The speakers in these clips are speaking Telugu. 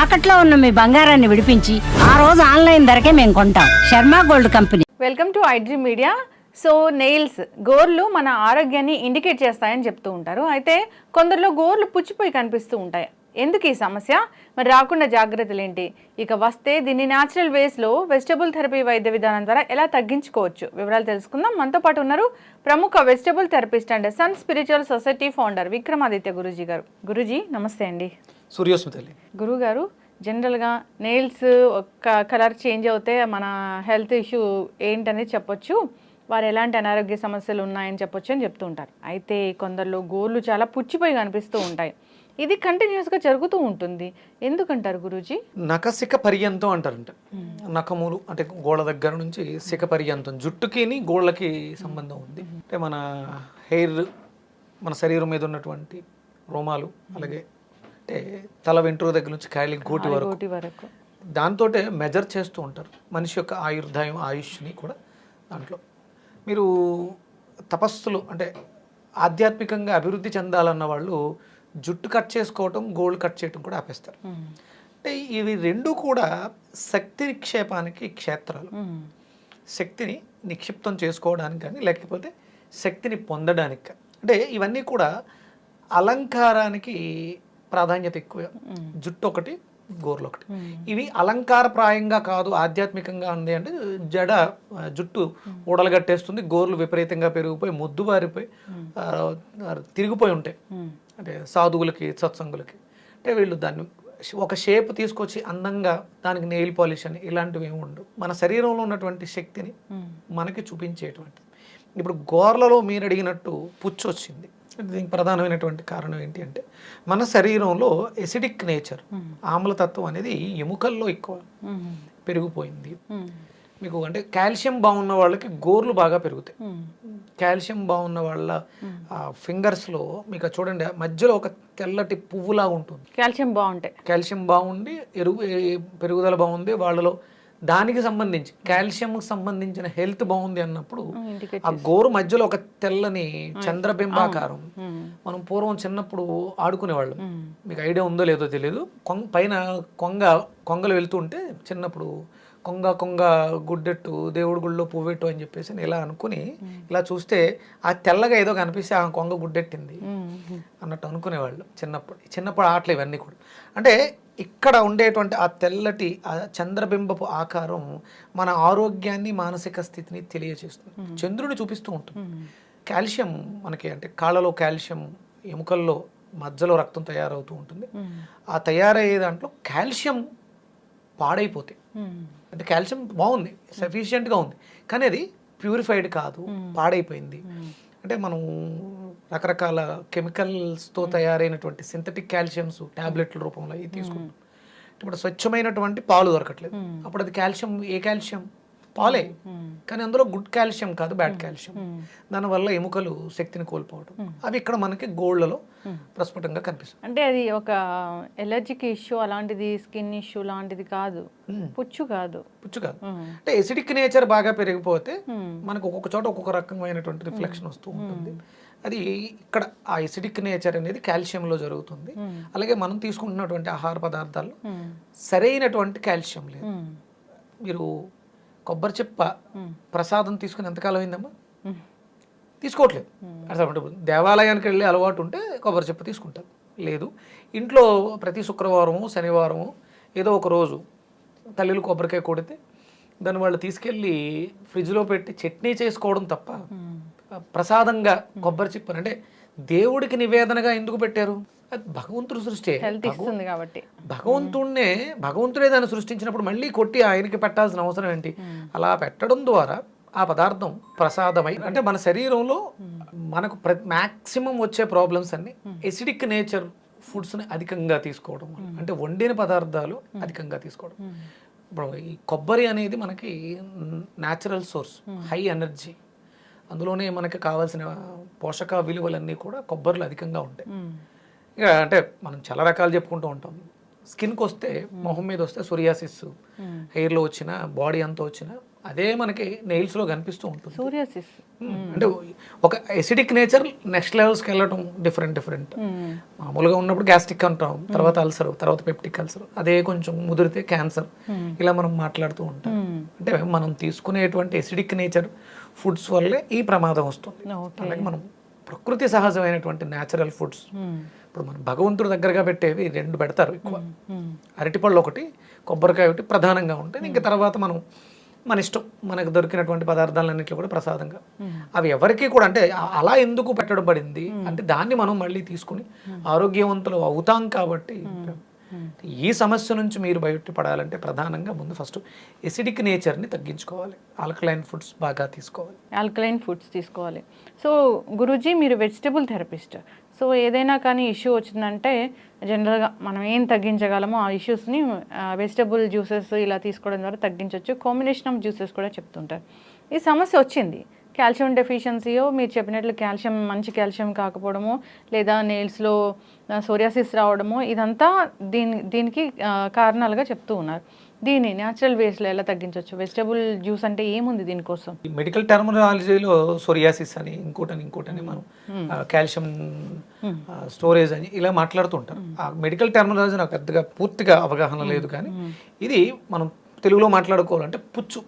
తాకట్లో ఉన్న మీ బంగారాన్ని విడిపించి ఆ రోజు ఆన్లైన్ ధరకే మేము కొంటాం. Sharma gold company. Welcome to iDream media. So nails గోర్లు మన ఆరోగ్యాన్ని ఇండికేట్ చేస్తాయని చెప్తూ ఉంటారు. అయితే కొందరిలో గోర్లు పుచ్చిపోయి కనిపిస్తూ ఉంటాయి. ఎందుకు ఈ సమస్య? మరి రాకుండా జాగ్రత్తలు ఏంటి? ఇక వస్తే దీన్ని న్యాచురల్ వేస్లో వెజిటబుల్ థెరపీ వైద్య విధానం ద్వారా ఎలా తగ్గించుకోవచ్చు? వివరాలు తెలుసుకుందాం. మనతో పాటు ఉన్నారు ప్రముఖ vegetable therapist and sun spiritual society founder Vikramaditya Guruji గారు. గురూజీ నమస్తే అండి. సూర్యోస్మితల్లి. గురువుగారు జనరల్గా నెయిల్స్ ఒక కలర్ చేంజ్ అవుతే మన హెల్త్ ఇష్యూ ఏంటనేది చెప్పొచ్చు. వారు ఎలాంటి అనారోగ్య సమస్యలు ఉన్నాయని చెప్పొచ్చు అని చెప్తూ ఉంటారు. అయితే కొందరిలో గోర్లు చాలా పుచ్చిపోయి కనిపిస్తూ ఉంటాయి. ఇది కంటిన్యూస్గా జరుగుతూ ఉంటుంది. ఎందుకంటారు గురూజీ? నఖశిఖ పర్యంతం అంటారంట. నఖములు అంటే గోళ్ళ దగ్గర నుంచి శిఖ పర్యంతం జుట్టుకిని గోళ్ళకి సంబంధం ఉంది. అంటే మన హెయిర్ మన శరీరం మీద ఉన్నటువంటి రోమాలు అలాగే అంటే తల వెంట్రుక దగ్గర నుంచి కాయలి గోటి వరకు. కోటి వరకు. దాంతో మెజర్ చేస్తూ ఉంటారు. మనిషి యొక్క ఆయుర్దాయం ఆయుష్ని కూడా దాంట్లో. మీరు తపస్సులు అంటే ఆధ్యాత్మికంగా అభివృద్ధి చెందాలన్న వాళ్ళు జుట్టు కట్ చేసుకోవటం గోల్డ్ కట్ చేయటం కూడా ఆపేస్తారు. అంటే ఇవి రెండు కూడా శక్తి నిక్షేపానికి క్షేత్రాలు. శక్తిని నిక్షిప్తం చేసుకోవడానికి కానీ లేకపోతే శక్తిని పొందడానికి కానీ. అంటే ఇవన్నీ కూడా అలంకారానికి ప్రాధాన్యత ఎక్కువ. జుట్టు ఒకటి గోర్లు ఒకటి ఇవి అలంకారప్రాయంగా కాదు ఆధ్యాత్మికంగా ఉంది అంటే జడ జుట్టు ఊడలు కట్టేస్తుంది గోర్లు విపరీతంగా పెరిగిపోయి ముద్దు బారిపోయి తిరిగిపోయి ఉంటాయి. అంటే సాధువులకి సత్సంగులకి. అంటే వీళ్ళు దాన్ని ఒక షేప్ తీసుకొచ్చి అందంగా దానికి నెయిల్ పాలిష్ అని ఇలాంటివి ఏమి ఉండవు. మన శరీరంలో ఉన్నటువంటి శక్తిని. మనకి చూపించేటువంటిది. ఇప్పుడు గోర్లలో మీరు అడిగినట్టు పుచ్చు వచ్చింది దీనికి ప్రధానమైనటువంటి కారణం ఏంటి అంటే మన శరీరంలో ఎసిడిక్ నేచర్ ఆమ్లతత్వం అనేది ఎముకల్లో ఎక్కువ. పెరిగిపోయింది. మీకు అంటే కాల్షియం బాగున్న వాళ్ళకి గోర్లు బాగా పెరుగుతాయి. కాల్షియం బాగున్న వాళ్ళ ఫింగర్స్లో మీకు చూడండి మధ్యలో ఒక తెల్లటి పువ్వులా ఉంటుంది కాల్షియం బాగుంటాయి కాల్షియం బాగుండి ఎరుగు పెరుగుదల బాగుంది వాళ్ళలో దానికి సంబంధించి కాల్షియంకి సంబంధించిన హెల్త్ బాగుంది అన్నప్పుడు ఆ గోరు మధ్యలో ఒక తెల్లని చంద్రబింబాకారం. మనం పూర్వం చిన్నప్పుడు ఆడుకునేవాళ్ళం. మీకు ఐడియా ఉందో లేదో తెలియదు కొంగ పైన కొంగ కొంగలు వెళ్తుంటే చిన్నప్పుడు కొంగ కొంగ గుడ్డెట్టు దేవుడి గుళ్ళో పువ్వెట్టు అని చెప్పేసి నేను ఇలా అనుకుని ఇలా చూస్తే ఆ తెల్లగా ఏదో కనిపిస్తే ఆ కొంగ గుడ్డెట్టింది. అన్నట్టు అనుకునేవాళ్ళు చిన్నప్పుడు. చిన్నప్పుడు ఆటలు ఇవన్నీ కూడా. అంటే ఇక్కడ ఉండేటువంటి ఆ తెల్లటి ఆ చంద్రబింబపు ఆకారం మన ఆరోగ్యాన్ని మానసిక స్థితిని తెలియజేస్తుంది. చంద్రుని చూపిస్తూ ఉంటుంది. కాల్షియం మనకి అంటే కాళ్ళలో కాల్షియం ఎముకల్లో మధ్యలో రక్తం తయారవుతూ ఉంటుంది. ఆ తయారయ్యే దాంట్లో కాల్షియం పాడైపోతాయి. అంటే కాల్షియం బాగుంది సఫిషియెంట్గా ఉంది. కానీ అది ప్యూరిఫైడ్ కాదు పాడైపోయింది. అంటే మనం రకరకాల కెమికల్స్తో తయారైనటువంటి సింథటిక్ కాల్షియమ్స్ టాబ్లెట్ల రూపంలో అవి తీసుకుంటాం. ఇప్పుడు స్వచ్ఛమైనటువంటి పాలు దొరకట్లేదు. అప్పుడు అది కాల్షియం ఏ కాల్షియం? పాలే. కానీ అందులో గుడ్ కాల్షియం కాదు బ్యాడ్ కాల్షియం. దానివల్ల ఎముకలు శక్తిని కోల్పోవడం అవి ఇక్కడ మనకి గోల్డ్లలో ప్రస్ఫుటంగా కనిపిస్తుంది. అంటే అది ఒక ఎలర్జిక్ ఇష్యూ అలాంటిది స్కిన్ ఇష్యూ లాంటిది కాదు. పుచ్చు కాదు. పుచ్చు కాదు. అంటే ఎసిడిక్ నేచర్ బాగా పెరిగిపోతే. మనకు ఒక్కొక్క చోట ఒక్కొక్క రకమైనటువంటి రిఫ్లెక్షన్ వస్తూ ఉంటుంది. అది ఇక్కడ ఆ ఎసిడిక్ నేచర్ అనేది కాల్షియంలో జరుగుతుంది. అలాగే మనం తీసుకుంటున్నటువంటి ఆహార పదార్థాల్లో మ్మ్. సరైనటువంటి కాల్షియం లేదు. మీరు కొబ్బరి చెప్ప. ప్రసాదం తీసుకుని ఎంతకాలం అయిందమ్మా? మ్మ్. తీసుకోవట్లేదు. అర్థం అంటే ఇప్పుడు దేవాలయానికి వెళ్ళే అలవాటు ఉంటే కొబ్బరి చెప్ప తీసుకుంటారు. లేదు. ఇంట్లో ప్రతి శుక్రవారము శనివారము ఏదో ఒక రోజు తల్లిలు కొబ్బరికాయ కొడితే దాన్ని వాళ్ళు తీసుకెళ్ళి ఫ్రిడ్జ్లో పెట్టి చట్నీ చేసుకోవడం తప్ప. ప్రసాదంగా కొబ్బరి చిప్పని అంటే దేవుడికి నివేదనగా ఎందుకు పెట్టారు? అది భగవంతుడు సృష్టి. హెల్త్ ఇస్తుంది కాబట్టి. భగవంతుడినే భగవంతుడే దాన్ని సృష్టించినప్పుడు మళ్ళీ కొట్టి ఆయనకి పెట్టాల్సిన అవసరం ఏంటి? అలా పెట్టడం ద్వారా ఆ పదార్థం ప్రసాదమై అంటే మన శరీరంలో మనకు మ్యాక్సిమం వచ్చే ప్రాబ్లమ్స్ అన్ని ఎసిడిక్ నేచర్ ఫుడ్స్ని అధికంగా తీసుకోవడం వల్ల. అంటే వండిన పదార్థాలు అధికంగా తీసుకోవడం. ఇప్పుడు ఈ కొబ్బరి అనేది మనకి న్యాచురల్ సోర్స్ హై ఎనర్జీ అందులోనే మనకి కావాల్సిన పోషక విలువలన్నీ కూడా కొబ్బరిలో అధికంగా ఉంటాయి. అంటే మనం చాలా రకాలు చెప్పుకుంటూ ఉంటాం. స్కిన్కి వస్తే మొహం మీద వస్తే సొరియాసిస్ హెయిర్లో వచ్చిన బాడీ అంతా వచ్చిన అదే మనకి నెయిల్స్లో కనిపిస్తూ ఉంటుంది. సూర్యాసిస్. అంటే ఒక ఎసిడిక్ నేచర్ నెక్స్ట్ లెవెల్స్కి వెళ్ళడం డిఫరెంట్ డిఫరెంట్ మామూలుగా ఉన్నప్పుడు గ్యాస్ట్రిక్ అంటాం తర్వాత అల్సర్ తర్వాత పెప్టిక్ అల్సర్ అదే కొంచెం ముదిరితే క్యాన్సర్ ఇలా మనం మాట్లాడుతూ ఉంటాం. అంటే మనం తీసుకునేటువంటి ఎసిడిక్ నేచర్ ఫుడ్స్ వల్లే ఈ ప్రమాదం వస్తుంది. అలాగే మనం ప్రకృతి సహజమైనటువంటి న్యాచురల్ ఫుడ్స్ ఇప్పుడు మనం భగవంతుడి దగ్గరగా పెట్టేవి రెండు పెడతారు ఎక్కువ. అరటిపళ్ళు ఒకటి కొబ్బరికాయ ఒకటి ప్రధానంగా ఉంటాయి. ఇంకా తర్వాత మనం మన ఇష్టం మనకు దొరికినటువంటి పదార్థాలన్నింటిలో కూడా ప్రసాదంగా. అవి ఎవరికి కూడా అంటే అలా ఎందుకు పెట్టడం పడింది అంటే దాన్ని మనం మళ్ళీ తీసుకుని ఆరోగ్యవంతులు అవుతాం కాబట్టి ఈ సమస్య నుంచి మీరు బయటపడాలంటే ప్రధానంగా ముందు ఫస్ట్ ఎసిడిక్ నేచర్ని తగ్గించుకోవాలి. ఆల్కలైన్ ఫుడ్స్ బాగా తీసుకోవాలి. ఆల్కలైన్ ఫుడ్స్ తీసుకోవాలి. సో గురూజీ మీరు వెజిటబుల్ థెరపిస్ట్ సో ఏదైనా కానీ ఇష్యూ వచ్చిందంటే జనరల్గా మనం ఏం తగ్గించగలమో ఆ ఇష్యూస్ని వెజిటబుల్ జ్యూసెస్ ఇలా తీసుకోవడం ద్వారా తగ్గించవచ్చు కాంబినేషన్ ఆఫ్ జ్యూసెస్ కూడా చెప్తుంటారు. ఈ సమస్య వచ్చింది. కాల్షియం డెఫిషియన్సీయో మీరు చెప్పినట్లు కాల్షియం మంచి కాల్షియం కాకపోవడమో లేదా నెయిల్స్లో సోరియాసిస్ రావడమో ఇదంతా దీని దీనికి కారణాలుగా చెప్తూ ఉన్నారు. దీన్ని న్యాచురల్ వేస్లో ఎలా తగ్గించవచ్చు వెజిటబుల్ జ్యూస్ అంటే ఏముంది దీనికోసం? మెడికల్ టెర్మినాలజీలో సోరియాసిస్ అని ఇంకోటని ఇంకోటని మనం కాల్షియం స్టోరేజ్ అని ఇలా మాట్లాడుతుంటారు. ఆ మెడికల్ టెర్మినాలజీ నాకు పెద్దగా పూర్తిగా అవగాహన లేదు కానీ ఇది మనం తెలుగులో మాట్లాడుకోవాలంటే పుచ్చు.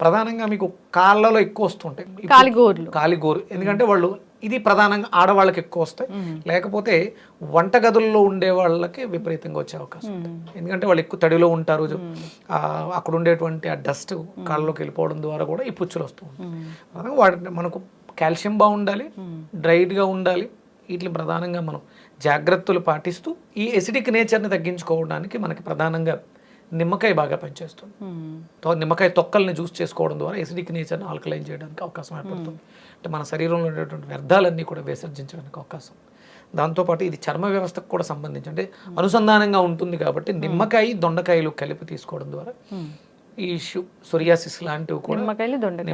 ప్రధానంగా మీకు కాళ్ళలో ఎక్కువ వస్తుంటాయి. ఈ కాలిగోర్లు. కాలిగోరు. ఎందుకంటే వాళ్ళు ఇది ప్రధానంగా ఆడవాళ్ళకి ఎక్కువ వస్తాయి. లేకపోతే వంటగదుల్లో ఉండే వాళ్ళకి విపరీతంగా వచ్చే అవకాశం ఉంది ఎందుకంటే వాళ్ళు ఎక్కువ తడిలో ఉంటారు. అక్కడ ఉండేటువంటి ఆ డస్ట్ కాళ్ళలోకి వెళ్ళిపోవడం ద్వారా కూడా ఈ పుచ్చులు వస్తూ ఉంటాయి. వాటి మనకు కాల్షియం బాగుండాలి డ్రైడ్గా ఉండాలి. వీటిని ప్రధానంగా మనం జాగ్రత్తలు పాటిస్తూ ఈ ఎసిడిక్ నేచర్ని తగ్గించుకోవడానికి మనకి ప్రధానంగా నిమ్మకాయ బాగా పనిచేస్తుంది. తో- నిమ్మకాయ తొక్కల్ని జ్యూస్ చేసుకోవడం ద్వారా ఎసిడిక్ నేచర్ని ఆల్కలైన్ చేయడానికి అవకాశం ఏర్పడుతుంది. అంటే మన శరీరంలో ఉండేటువంటి వ్యర్థాలన్నీ కూడా విసర్జించడానికి అవకాశం. దాంతోపాటు ఇది చర్మ వ్యవస్థకు కూడా సంబంధించి అంటే అనుసంధానంగా ఉంటుంది కాబట్టి నిమ్మకాయ దొండకాయలు కలిపి తీసుకోవడం ద్వారా ఈ ఇష్యూ సొరియాసిస్ లాంటివి కూడా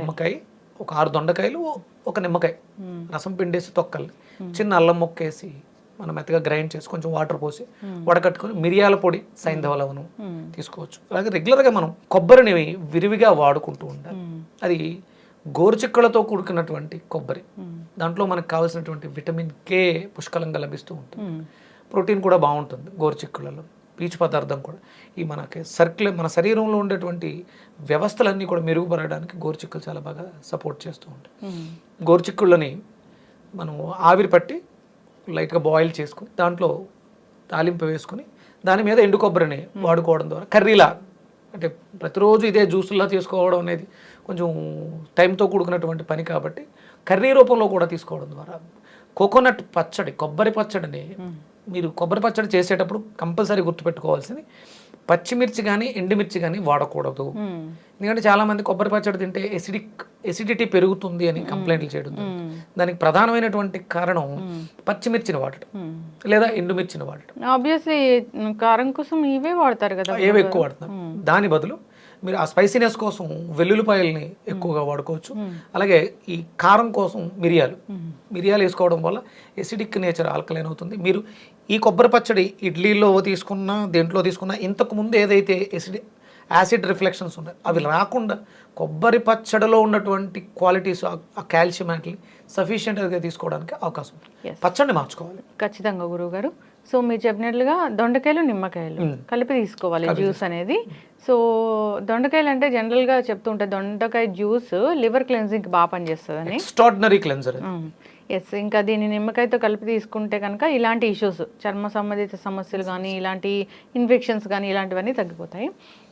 నిమ్మకాయ ఒక ఆరు దొండకాయలు ఒక నిమ్మకాయ రసం పిండేసి తొక్కల్ని చిన్న అల్లం మొక్కేసి మనం మెత్తగా గ్రైండ్ చేసి కొంచెం వాటర్ పోసి వడకట్టుకొని మిరియాల పొడి సైంధవ లవణం తీసుకోవచ్చు. అలాగే రెగ్యులర్గా మనం కొబ్బరిని విరివిగా వాడుకుంటూ ఉండాలి. అది గోరుచిక్కలతో కూడుకున్నటువంటి కొబ్బరి. దాంట్లో మనకు కావాల్సినటువంటి విటమిన్ కే పుష్కలంగా లభిస్తూ ఉంటుంది. ప్రోటీన్ కూడా బాగుంటుంది గోరుచిక్కులలో. పీచు పదార్థం కూడా. ఈ మనకి సర్క్యులర్ మన శరీరంలో ఉండేటువంటి వ్యవస్థలన్నీ కూడా మెరుగుపడడానికి గోరుచిక్కులు చాలా బాగా సపోర్ట్ చేస్తూ ఉంటాయి. గోరుచిక్కుళ్ళని మనం ఆవిరి పట్టి లైట్గా బాయిల్ చేసుకుని దాంట్లో తాలింపు వేసుకుని దాని మీద ఎండు కొబ్బరిని వాడుకోవడం ద్వారా కర్రీలా. అంటే ప్రతిరోజు ఇదే జ్యూసుల్లా తీసుకోవడం అనేది కొంచెం టైంతో కూడుకున్నటువంటి పని కాబట్టి కర్రీ రూపంలో కూడా తీసుకోవడం ద్వారా కోకోనట్ పచ్చడి కొబ్బరి పచ్చడిని మీరు కొబ్బరి పచ్చడి చేసేటప్పుడు కంపల్సరీ గుర్తుపెట్టుకోవాల్సింది పచ్చిమిర్చి కానీ ఎండుమిర్చి కానీ వాడకూడదు. ఎందుకంటే చాలా మంది కొబ్బరి పచ్చడి తింటే ఎసిడిక్ ఎసిడిటీ పెరుగుతుంది అని కంప్లైంట్లు చేయడం. దానికి ప్రధానమైనటువంటి కారణం పచ్చిమిర్చిని వాడటం. లేదా ఎండుమిర్చిని వాడటం. ఆబ్వియస్లీ కారం కోసం ఇవే వాడతారు కదా ఏవి ఎక్కువ వాడుతున్నారు దాని బదులు మీరు ఆ స్పైసీనెస్ కోసం వెల్లుల్లిపాయల్ని ఎక్కువగా వాడుకోవచ్చు. అలాగే ఈ కారం కోసం మిరియాలు. మిరియాలు వేసుకోవడం వల్ల ఎసిడిక్ నేచర్ ఆల్కలైన్ అవుతుంది. మీరు ఈ కొబ్బరి పచ్చడి ఇడ్లీలో తీసుకున్న దేంట్లో తీసుకున్న ఇంతకు ముందు ఏదైతే ఎసిడి యాసిడ్ రిఫ్లెక్షన్స్ ఉన్నాయి అవి రాకుండా కొబ్బరి పచ్చడిలో ఉన్నటువంటి క్వాలిటీస్ ఆ కాల్షియం వాటిని సఫిషియెంట్గా తీసుకోవడానికి అవకాశం ఉంది. పచ్చడిని మార్చుకోవాలి. ఖచ్చితంగా గురువు గారు. సో మీరు చెప్పినట్లుగా దొండకాయలు నిమ్మకాయలు కలిపి తీసుకోవాలి జ్యూస్ అనేది. సో దొండకాయలు అంటే జనరల్గా చెప్తుంటారు దొండకాయ జ్యూస్ లివర్ క్లెన్జింగ్ బాగా పనిచేస్తుందని. ఎక్స్ట్రాడినరీ క్లెన్జర్ ఎస్ ఇంకా దీన్ని నిమ్మకాయతో కలిపి తీసుకుంటే కనుక ఇలాంటి ఇష్యూస్ చర్మ సంబంధిత సమస్యలు కానీ ఇలాంటి ఇన్ఫెక్షన్స్ కానీ ఇలాంటివన్నీ తగ్గిపోతాయి.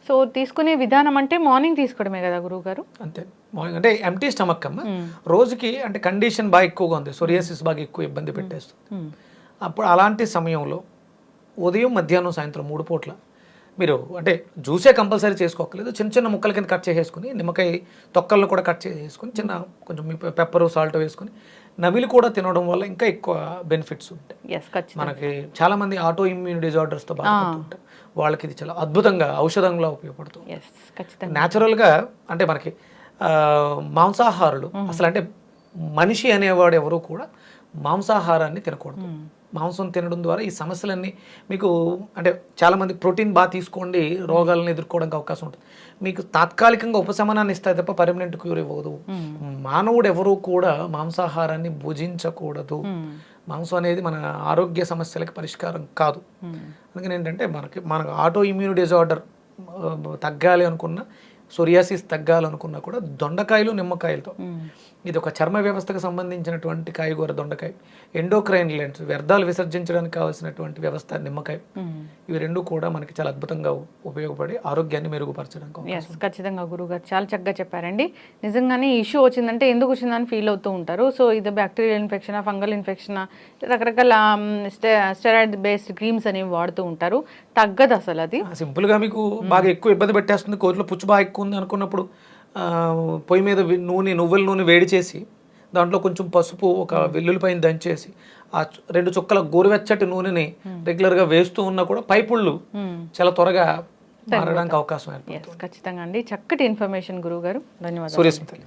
సో తీసుకునే విధానం అంటే మార్నింగ్ తీసుకోవడమే కదా గురువు గారు? అంతే. మార్నింగ్ అంటే ఎంటీ స్టమక్ అమ్మ రోజుకి అంటే కండిషన్ బాగా ఎక్కువగా ఉంది. సొరియాసిస్ బాగా ఎక్కువ ఇబ్బంది పెట్టేస్తుంది. అప్పుడు అలాంటి సమయంలో ఉదయం మధ్యాహ్నం సాయంత్రం మూడు పూట్ల మీరు అంటే జ్యూసే కంపల్సరీ చేసుకోకలేదు చిన్న చిన్న ముక్కల కింద కట్ చేసేసుకుని నిమ్మకాయ తొక్కలను కూడా కట్ చేసేసుకుని చిన్న కొంచెం పెప్పర్ సాల్ట్ వేసుకుని నమిలి కూడా తినడం వల్ల ఇంకా ఎక్కువ బెనిఫిట్స్ ఉంటాయి. మనకి చాలా మంది ఆటో ఇమ్యూన్ డిజార్డర్స్తో బాధపడుతుంటారు. వాళ్ళకి ఇది చాలా అద్భుతంగా ఔషధంగా ఉపయోగపడుతుంది. న్యాచురల్గా అంటే మనకి మాంసాహారులు అసలు అంటే మనిషి అనేవాడు ఎవరు కూడా మాంసాహారాన్ని తినకూడదు. మాంసం తినడం ద్వారా ఈ సమస్యలన్నీ మీకు అంటే చాలామంది ప్రోటీన్ బాగా తీసుకోండి రోగాలను ఎదుర్కోవడానికి అవకాశం ఉంటుంది. మీకు తాత్కాలికంగా ఉపశమనాన్ని ఇస్తాయి తప్ప పర్మనెంట్ క్యూర్ ఇవ్వదు. మానవుడు ఎవరూ కూడా మాంసాహారాన్ని భుజించకూడదు. మాంసం అనేది మన ఆరోగ్య సమస్యలకి పరిష్కారం కాదు. అందుకని ఏంటంటే మనకి మనకు ఆటో ఇమ్యూన్ డిజార్డర్ తగ్గాలి అనుకున్న సోరియాసిస్ తగ్గాలనుకున్నా కూడా దొండకాయలు నిమ్మకాయలతో. ఇది ఒక చర్మ వ్యవస్థకు సంబంధించినటువంటి కాయగూర దొండకాయ. ఎండోక్రైన్ లెన్స్ వ్యర్థాలు విసర్జించడానికి కావాల్సినటువంటి వ్యవస్థ నిమ్మకాయ. ఇవి రెండు కూడా మనకి చాలా అద్భుతంగా ఉపయోగపడి ఆరోగ్యాన్ని మెరుగుపరచడానికి ఖచ్చితంగా గురుగారు. చాలా చక్కగా చెప్పారండి. నిజంగానే ఇష్యూ వచ్చిందంటే ఎందుకు వచ్చిందని ఫీల్ అవుతూ ఉంటారు. సో ఇది బ్యాక్టీరియల్ ఇన్ఫెక్షన్ ఫంగల్ ఇన్ఫెక్షన్ రకరకాల స్టెరాయిడ్ బేస్డ్ క్రీమ్స్ అనేవి వాడుతూ ఉంటారు. తగ్గదు అసలు అది. సింపుల్గా మీకు బాగా ఎక్కువ ఇబ్బంది పెట్టేస్తుంది. కోరిలో పుచ్చు బాగా ఎక్కువ ఉంది అనుకున్నప్పుడు. పొయ్యి మీద నూనె నువ్వుల నూనె వేడి చేసి దాంట్లో కొంచెం పసుపు ఒక వెల్లుల్లిపైన దంచేసి ఆ రెండు చుక్కల గోరువెచ్చటి నూనెని రెగ్యులర్గా వేస్తూ ఉన్నా కూడా పైపుళ్ళు చాలా త్వరగా మారడానికి అవకాశం ఖచ్చితంగా అండి. చక్కటి ఇన్ఫర్మేషన్ గురువు గారు ధన్యవాదాలు సూర్యస్మితల్లి